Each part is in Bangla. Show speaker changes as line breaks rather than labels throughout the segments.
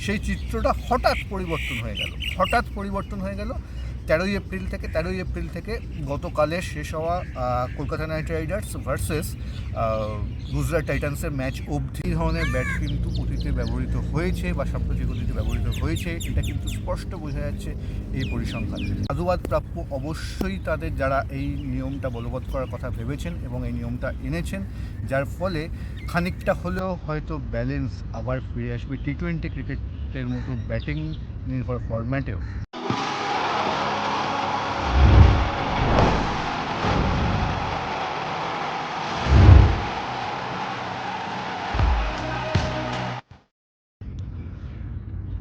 সেই চিত্রটা হঠাৎ পরিবর্তন হয়ে গেল। হঠাৎ পরিবর্তন হয়ে গেল তেরোই এপ্রিল থেকে, তেরোই এপ্রিল থেকে গতকালে শেষ হওয়া Kolkata Knight Riders versus Gujarat টাইটান্সের match অবধি ধরনের ব্যাট কিন্তু অতীতে ব্যবহৃত হয়েছে বা সাম্প্রতিক অতীতে ব্যবহৃত হয়েছে। এটা কিন্তু স্পষ্ট বোঝা যাচ্ছে এই পরিসংখ্যান। সাধুবাদ প্রাপ্য অবশ্যই তাদের যারা এই নিয়মটা বলবৎ করার কথা ভেবেছেন এবং এই নিয়মটা এনেছেন, যার ফলে খানিকটা হলেও হয়তো ব্যালেন্স আবার ফিরে আসবে। টি টোয়েন্টি ক্রিকেটের মতো ব্যাটিং নির্ভর ফরম্যাটেও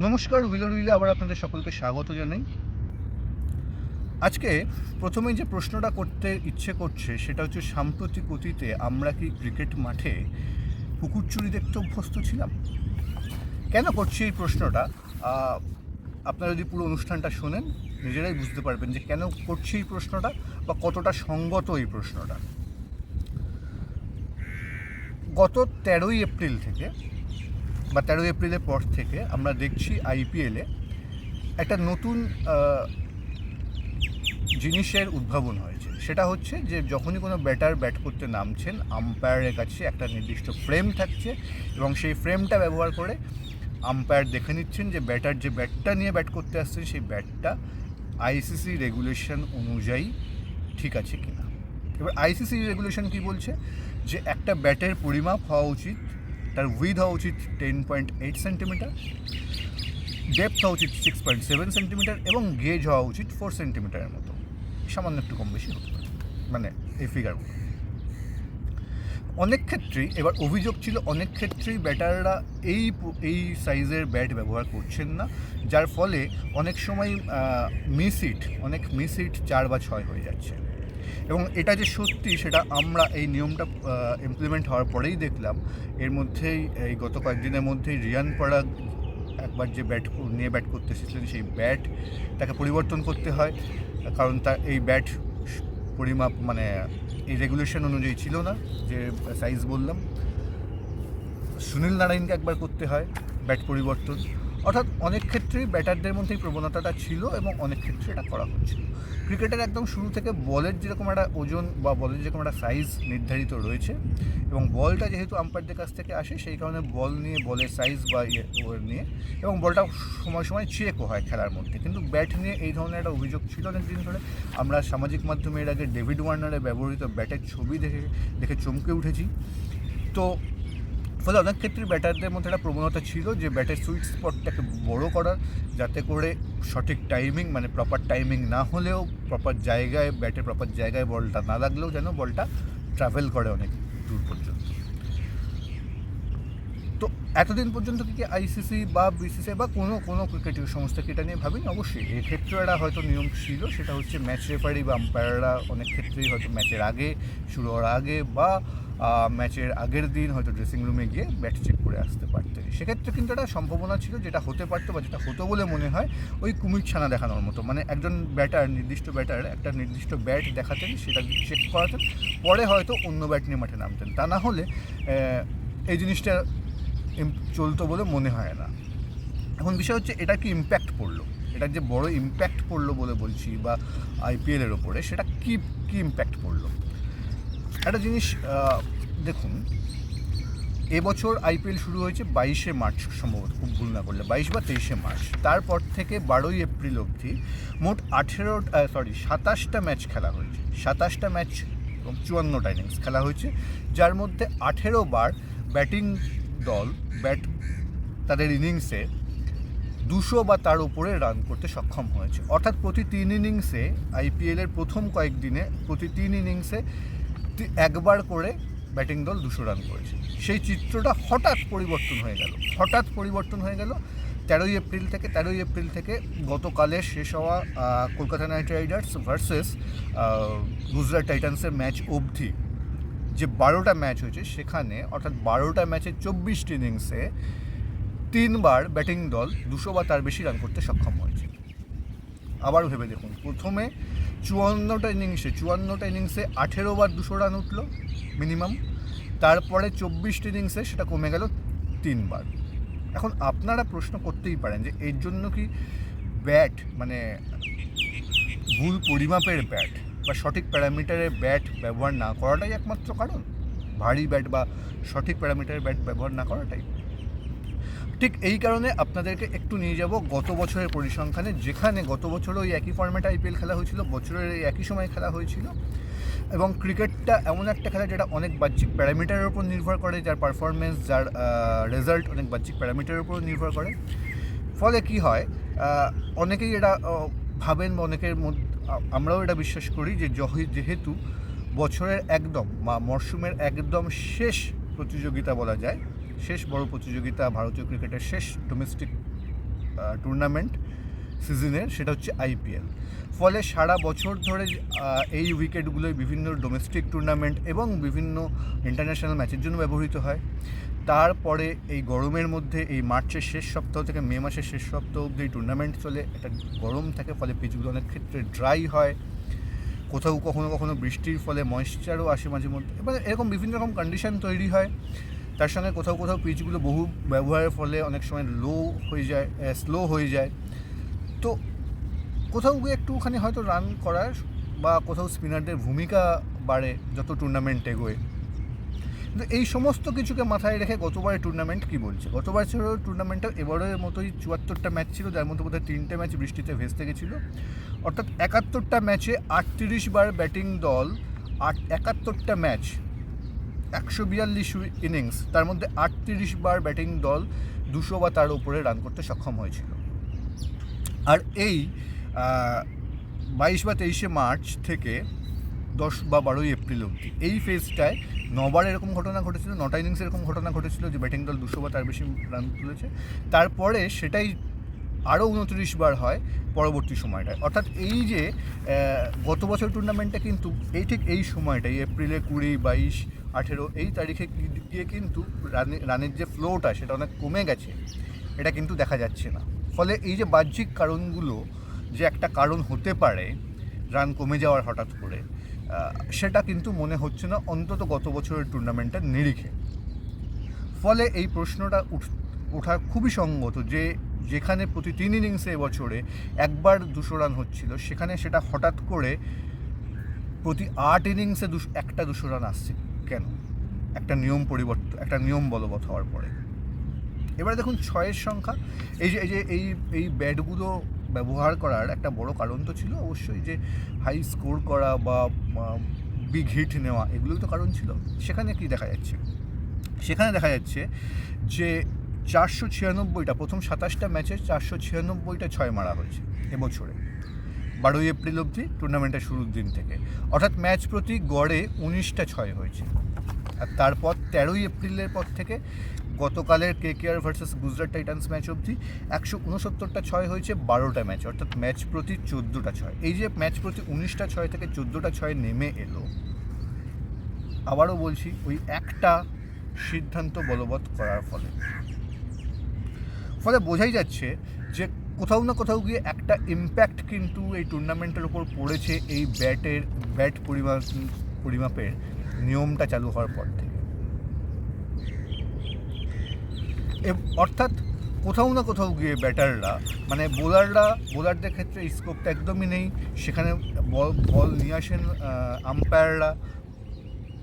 নমস্কার উইলার উইলে আবার আপনাদের সকলকে স্বাগত জানাই। আজকে প্রথমে যে প্রশ্নটা করতে ইচ্ছে করছে, সেটা হচ্ছে সাম্প্রতিক অতীতে আমরা কি ক্রিকেট মাঠে পুকুর চুরি দেখতে অভ্যস্ত ছিলাম? কেন করছি এই প্রশ্নটা? আপনারা যদি পুরো অনুষ্ঠানটা শোনেন, নিজেরাই বুঝতে পারবেন যে কেন করছি এই প্রশ্নটা বা কতটা সঙ্গত এই প্রশ্নটা। গত তেরোই এপ্রিল থেকে বা তেরোই এপ্রিলের পর থেকে আমরা দেখছি আইপিএলে একটা নতুন জিনিসের উদ্ভাবন হয়েছে। সেটা হচ্ছে যে যখনই কোনো ব্যাটার ব্যাট করতে নামছেন আম্পায়ারের কাছে একটা নির্দিষ্ট ফ্রেম থাকছে এবং সেই ফ্রেমটা ব্যবহার করে আম্পায়ার দেখে নিচ্ছেন যে ব্যাটার যে ব্যাটটা নিয়ে ব্যাট করতে আসছেন, সেই ব্যাটটা আইসিসি রেগুলেশন অনুযায়ী ঠিক আছে কিনা। এবার আইসিসি রেগুলেশন কি বলছে? যে একটা ব্যাটের পরিমাপ হওয়া উচিত তার উইথ হওয়া উচিত ten point eight centimetre depth হওয়া উচিত সিক্স পয়েন্ট সেভেন সেন্টিমিটার এবং গেজ হওয়া উচিত ফোর সেন্টিমিটারের মতো। সামান্য একটু কম বেশি হতে পারে মানে এই ফিগারগুলো অনেক ক্ষেত্রেই, এবার অভিযোগ ছিল অনেক ক্ষেত্রেই ব্যাটাররা এই এই সাইজের ব্যাট ব্যবহার করছেন না, যার ফলে অনেক সময় মিস হিট অনেক মিস হিট চার বা ছয় হয়ে যাচ্ছে। এবং এটা যে সত্যি সেটা আমরা এই নিয়মটা ইমপ্লিমেন্ট হওয়ার পরেই দেখলাম। এর মধ্যেই এই গত কয়েকদিনের মধ্যেই রিয়ান পরাগ একবার যে ব্যাট নিয়ে ব্যাট করতে এসেছিলেন সেই ব্যাট তাকে পরিবর্তন করতে হয়। কারণ তার এই ব্যাট পরিমাপ মানে এই রেগুলেশন অনুযায়ী ছিল না, যে সাইজ বললাম। সুনীল নারায়ণকে একবার করতে হয় ব্যাট পরিবর্তন। অর্থাৎ অনেক ক্ষেত্রেই ব্যাটারদের মধ্যে এই প্রবণতাটা ছিল এবং অনেক ক্ষেত্রে এটা করা হচ্ছিল। ক্রিকেটের একদম শুরু থেকে বলের যেরকম একটা ওজন বা বলের যেরকম একটা সাইজ নির্ধারিত রয়েছে এবং বলটা যেহেতু আম্পায়ারদের কাছ থেকে আসে, সেই কারণে বল নিয়ে, বলের সাইজ বা ইয়ে নিয়ে এবং বলটা সময় সময় চেকও হয় খেলার মধ্যে। কিন্তু ব্যাট নিয়ে এই ধরনের একটা অভিযোগ ছিল অনেক দিন ধরে। আমরা সামাজিক মাধ্যমে এর আগে ডেভিড ওয়ার্নারের ব্যবহৃত ব্যাটের ছবি দেখে দেখে চমকে উঠেছি। তো ফলে অনেক ক্ষেত্রে ব্যাটারদের মধ্যে একটা প্রবণতা ছিল যে ব্যাটের সুইট স্পটটাকে বড় করার, যাতে করে সঠিক টাইমিং মানে প্রপার টাইমিং না হলেও প্রপার জায়গায় ব্যাটের প্রপার জায়গায় বলটা না লাগলেও যেন বলটা ট্রাভেল করে অনেক দূর পর্যন্ত। তো এতদিন পর্যন্ত কি আইসিসি বা বিসিসি বা কোনো কোনো ক্রিকেট সংস্থা কি এটা নিয়ে ভাবিনি? অবশ্যই। এক্ষেত্রে একটা হয়তো নিয়ম ছিল, সেটা হচ্ছে ম্যাচ রেফারি বা আম্পায়াররা অনেক ক্ষেত্রেই হয়তো ম্যাচের আগে, শুরু হওয়ার আগে বা ম্যাচের আগের দিন হয়তো ড্রেসিং রুমে গিয়ে ব্যাট চেক করে আসতে পারতেন। সেক্ষেত্রে কিন্তু একটা সম্ভাবনা ছিল যেটা হতে পারতো বা যেটা হতো বলে মনে হয় ওই কুমির ছানা দেখানোর মতো। মানে একজন ব্যাটার নির্দিষ্ট ব্যাটার একটা নির্দিষ্ট ব্যাট দেখাতেন, সেটা চেক করাতেন, পরে হয়তো অন্য ব্যাট নিয়ে মাঠে নামতেন। তা না হলে এই জিনিসটা চলতো বলে মনে হয় না। এখন বিষয় হচ্ছে এটা কি ইম্প্যাক্ট পড়ল? এটার যে বড় ইম্প্যাক্ট পড়ল বলে বলছি বা আইপিএলের ওপরে সেটা কি কি ইম্প্যাক্ট পড়ল? একটা জিনিস দেখুন, এবছর আইপিএল শুরু হয়েছে বাইশে মার্চ সম্ভবত, খুব ভুল না করলে বাইশ বা তেইশে মার্চ। তারপর থেকে বারোই এপ্রিল অবধি মোট আঠেরো সরি সাতাশটা ম্যাচ খেলা হয়েছে। সাতাশটা ম্যাচ এবং চুয়ান্নটা ইনিংস খেলা হয়েছে, যার মধ্যে আঠেরো বার ব্যাটিং দল ব্যাট তাদের ইনিংসে দুশো বা তার উপরে রান করতে সক্ষম হয়েছে। অর্থাৎ প্রতি তিন ইনিংসে আইপিএলের প্রথম কয়েকদিনে, প্রতি তিন ইনিংসে তি- একবার করে ব্যাটিং দল দুশো রান করেছে। সেই চিত্রটা হঠাৎ পরিবর্তন হয়ে গেল। হঠাৎ পরিবর্তন হয়ে গেল। তেরোই এপ্রিল থেকে, তেরোই এপ্রিল থেকে গতকালের শেষ হওয়া Kolkata Knight Riders versus Gujarat টাইটান্সের match অবধি যে বারোটা ম্যাচ হয়েছে, সেখানে অর্থাৎ বারোটা ম্যাচের চব্বিশটি ইনিংসে তিনবার ব্যাটিং দল দুশো বা তার বেশি রান করতে সক্ষম হয়েছে। আবার ভেবে দেখুন, প্রথমে চুয়ান্নটা ইনিংসে চুয়ান্নটা ইনিংসে আঠেরো বার দুশো রান উঠল মিনিমাম তারপরে চব্বিশটি ইনিংসে সেটা কমে গেল তিনবার এখন আপনারা প্রশ্ন করতেই পারেন যে এর জন্য কি ব্যাট মানে ভুল পরিমাপের ব্যাট বা সঠিক প্যারামিটারের ব্যাট ব্যবহার না করাটাই একমাত্র কারণ? ভারী ব্যাট বা সঠিক প্যারামিটারের ব্যাট ব্যবহার না করাটাই। ঠিক এই কারণে আপনাদেরকে একটু নিয়ে যাব গত বছরের পরিসংখ্যানে, যেখানে গত বছর ওই একই ফর্ম্যাটে আইপিএল খেলা হয়েছিল, বছরের এই একই সময় খেলা হয়েছিল। এবং ক্রিকেটটা এমন একটা খেলা যেটা অনেক বাহ্যিক প্যারামিটারের উপর নির্ভর করে, যার পারফরমেন্স যার রেজাল্ট অনেক বাহ্যিক প্যারামিটারের উপর নির্ভর করে। ফলে কি হয় অনেকেই এটা ভাবেন বা অনেকের মধ্যে, আমরাও এটা বিশ্বাস করি যে যেহেতু বছরের একদম বা মরশুমের একদম শেষ প্রতিযোগিতা বলা যায় শেষ বড় প্রতিযোগিতা ভারতীয় ক্রিকেটের শেষ ডোমেস্টিক টুর্নামেন্ট সিজনের সেটা হচ্ছে আইপিএল ফলে সারা বছর ধরে এই উইকেটগুলোই বিভিন্ন ডোমেস্টিক টুর্নামেন্ট এবং বিভিন্ন ইন্টারন্যাশনাল ম্যাচের জন্য ব্যবহৃত হয়। তারপরে এই গরমের মধ্যে, এই মার্চের শেষ সপ্তাহ থেকে মে মাসের শেষ সপ্তাহ অবধি টুর্নামেন্ট চলে। একটা গরম থাকে, ফলে পিচগুলো অনেক ক্ষেত্রে ড্রাই হয়। কোথাও কখনো কখনো বৃষ্টির ফলে ময়েশ্চারও আসে মাঝে মধ্যে। এবার এরকম বিভিন্ন রকম কন্ডিশন তৈরি হয়। তার সঙ্গে কোথাও কোথাও পিচগুলো বহু ব্যবহারের ফলে অনেক সময় লো হয়ে যায় স্লো হয়ে যায়। তো কোথাও গিয়ে একটুখানি হয়তো রান করার বা কোথাও স্পিনারদের ভূমিকা বাড়ে যত টুর্নামেন্ট এগোয়। কিন্তু এই সমস্ত কিছুকে মাথায় রেখে গতবারের টুর্নামেন্ট কি বলছে? গতবার ছিল টুর্নামেন্টটা এবারের মতোই চুয়াত্তরটা ম্যাচ ছিল, যার মধ্যে বোধহয় তিনটে ম্যাচ বৃষ্টিতে ভেস্তে গেছিল। অর্থাৎ একাত্তরটা ম্যাচে আটত্রিশ বার ব্যাটিং দল আট একাত্তরটা ম্যাচ একশো বিয়াল্লিশ ইনিংস, তার মধ্যে আটত্রিশ বার ব্যাটিং দল দুশো বা তার উপরে রান করতে সক্ষম হয়েছিল। আর এই বাইশ বা তেইশে মার্চ থেকে দশ বা বারোই এপ্রিল অবধি, এই ফেজটায় নবার এরকম ঘটনা ঘটেছিল, নটা ইনিংস এরকম ঘটনা ঘটেছিল যে ব্যাটিং দল দুশো বা তার বেশি রান তুলেছে। তারপরে সেটাই আরও উনত্রিশ বার হয় পরবর্তী সময়টায়। অর্থাৎ এই যে গত বছর টুর্নামেন্টটা কিন্তু এই ঠিক এই সময়টাই এপ্রিলে কুড়ি, বাইশ আঠেরো এই তারিখে গিয়ে কিন্তু রানে- রানের যে ফ্লোটা সেটা অনেক কমে গেছে, এটা কিন্তু দেখা যাচ্ছে না। ফলে এই যে বাহ্যিক কারণগুলো, যে একটা কারণ হতে পারে, রান কমে যাওয়ার হঠাৎ করে সেটা কিন্তু মনে হচ্ছে না অন্তত গত বছরের টুর্নামেন্টের নিরিখে। ফলে এই প্রশ্নটা উঠ- ওঠা খুবই সঙ্গত যে যেখানে প্রতি তিন ইনিংসে এবছরে একবার দুশো রান হচ্ছিল, সেখানে সেটা হঠাৎ করে প্রতি আট ইনিংসে দুশো, একটা দুশো রান আসছে। কেন? একটা নিয়ম পরিবর্তন একটা নিয়ম বলবৎ হওয়ার পরে। এবারে দেখুন, ছয়ের সংখ্যা। এই যে এই যে, এই এই ব্যাটগুলো ব্যবহার করার একটা বড় কারণ তো ছিল অবশ্যই যে হাই স্কোর করা বা বিগ হিট নেওয়া, এগুলোই তো কারণ ছিল। সেখানে কি দেখা যাচ্ছে? সেখানে দেখা যাচ্ছে যে, চারশো ছিয়ানব্বইটা, প্রথম সাতাশটা ম্যাচে চারশো ছিয়ানব্বইটা ছয় মারা হয়েছে এবছরে বারোই এপ্রিল অবধি টুর্নামেন্টের শুরুর দিন থেকে। অর্থাৎ ম্যাচ প্রতি গড়ে উনিশটা ছয় হয়েছে। আর তারপর তেরোই এপ্রিলের পর থেকে গতকালের K K R versus Gujarat Titans match অবধি একশো উনসত্তরটা ছয় হয়েছে, বারোটা ম্যাচ অর্থাৎ ম্যাচ প্রতি চোদ্দোটা ছয়। এই যে ম্যাচ প্রতি উনিশটা ছয় থেকে চোদ্দোটা ছয় নেমে এলো, আবারও বলছি, ওই একটা সিদ্ধান্ত বলবৎ করার ফলে। ফলে বোঝাই যাচ্ছে যে কোথাও না কোথাও গিয়ে একটা ইম্প্যাক্ট কিন্তু এই টুর্নামেন্টের ওপর পড়েছে এই ব্যাটের ব্যাট পরিমাপ পরিমাপের নিয়মটা চালু হওয়ার পর থেকে। অর্থাৎ কোথাও না কোথাও গিয়ে ব্যাটাররা মানে বোলাররা বোলারদের ক্ষেত্রে স্কোপটা একদমই নেই। সেখানে বল বল নিয়ে আসেন আম্পায়াররা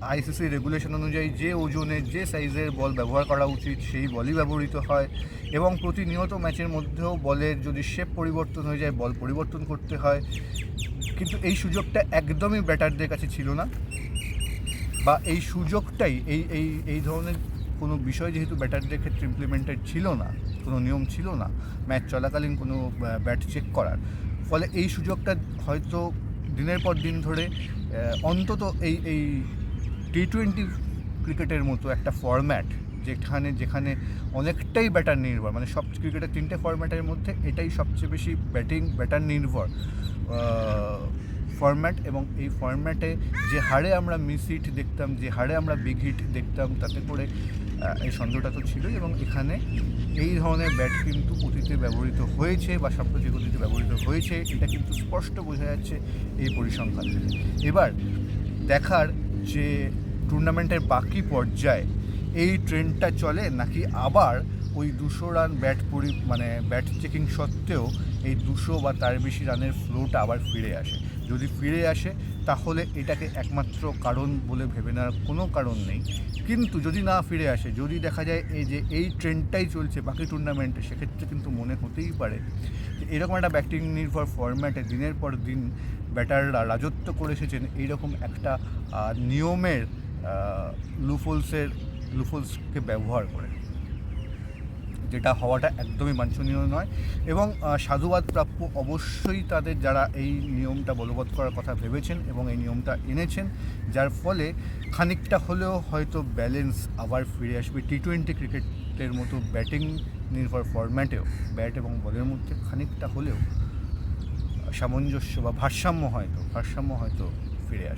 আইসিসি রেগুলেশন অনুযায়ী যে ওজনের, যে সাইজের বল ব্যবহার করা উচিত, সেই বলই ব্যবহৃত হয় এবং প্রতিনিয়ত ম্যাচের মধ্যেও বলের যদি শেপ পরিবর্তন হয়ে যায় বল পরিবর্তন করতে হয়। কিন্তু এই সুযোগটা একদমই ব্যাটারদের কাছে ছিল না বা এই সুযোগটাই, এই এই এই ধরনের কোনো বিষয় যেহেতু ব্যাটারদের ক্ষেত্রে ইমপ্লিমেন্টেড ছিল না, কোনো নিয়ম ছিল না ম্যাচ চলাকালীন কোনো ব্যাট চেক করার। ফলে এই সুযোগটা হয়তো দিনের পর দিন ধরে অন্তত এই এই টি টোয়েন্টি ক্রিকেটের মতো একটা ফরম্যাট যেখানে যেখানে অনেকটাই ব্যাটার নির্ভর। মানে সব ক্রিকেটের তিনটে ফরম্যাটের মধ্যে এটাই সবচেয়ে বেশি ব্যাটিং ব্যাটার নির্ভর ফরম্যাট এবং এই ফরম্যাটে যে হারে আমরা মিস হিট দেখতাম, যে হারে আমরা বিগ হিট দেখতাম, তাতে করে এই সন্দেহটা তো ছিলই এবং এখানে এই ধরনের ব্যাট কিন্তু অতীতে ব্যবহৃত হয়েছে বা সাম্প্রতিক অতীতে ব্যবহৃত হয়েছে, এটা কিন্তু স্পষ্ট বোঝা যাচ্ছে এই পরিসংখ্যান। এবার দেখার যে টুর্নামেন্টের বাকি পর্যায়ে এই ট্রেন্ডটা চলে, নাকি আবার ওই দুশো রান ব্যাট পরি মানে ব্যাট চেকিং সত্ত্বেও এই দুশো বা তার বেশি রানের ফ্লোটা আবার ফিরে আসে? যদি ফিরে আসে, তাহলে এটাকে একমাত্র কারণ বলে ভেবে নেওয়ার কোনো কারণ নেই। কিন্তু যদি না ফিরে আসে, যদি দেখা যায় এই যে এই ট্রেন্ডটাই চলছে বাকি টুর্নামেন্টে, সেক্ষেত্রে কিন্তু মনে হতেই পারে এরকম একটা ব্যাটিং নির্ভর ফরম্যাটে দিনের পর দিন ব্যাটাররা রাজত্ব করে এসেছেন, এইরকম একটা নিয়মের লুফলসের, লুফলসকে ব্যবহার করে। যেটা হওয়াটা একদমই বাঞ্ছনীয় নয়। এবং সাধুবাদ প্রাপ্য অবশ্যই তাদের যারা এই নিয়মটা বলবৎ করার কথা ভেবেছেন এবং এই নিয়মটা এনেছেন, যার ফলে খানিকটা হলেও হয়তো ব্যালেন্স আবার ফিরে আসবে। টি টোয়েন্টি ক্রিকেটের মতো ব্যাটিং নির্ভর ফরম্যাটেও ব্যাট এবং বলের মধ্যে খানিকটা হলেও সামঞ্জস্য বা ভারসাম্য হয়তো ভারসাম্য হয়তো ফিরে আসবে।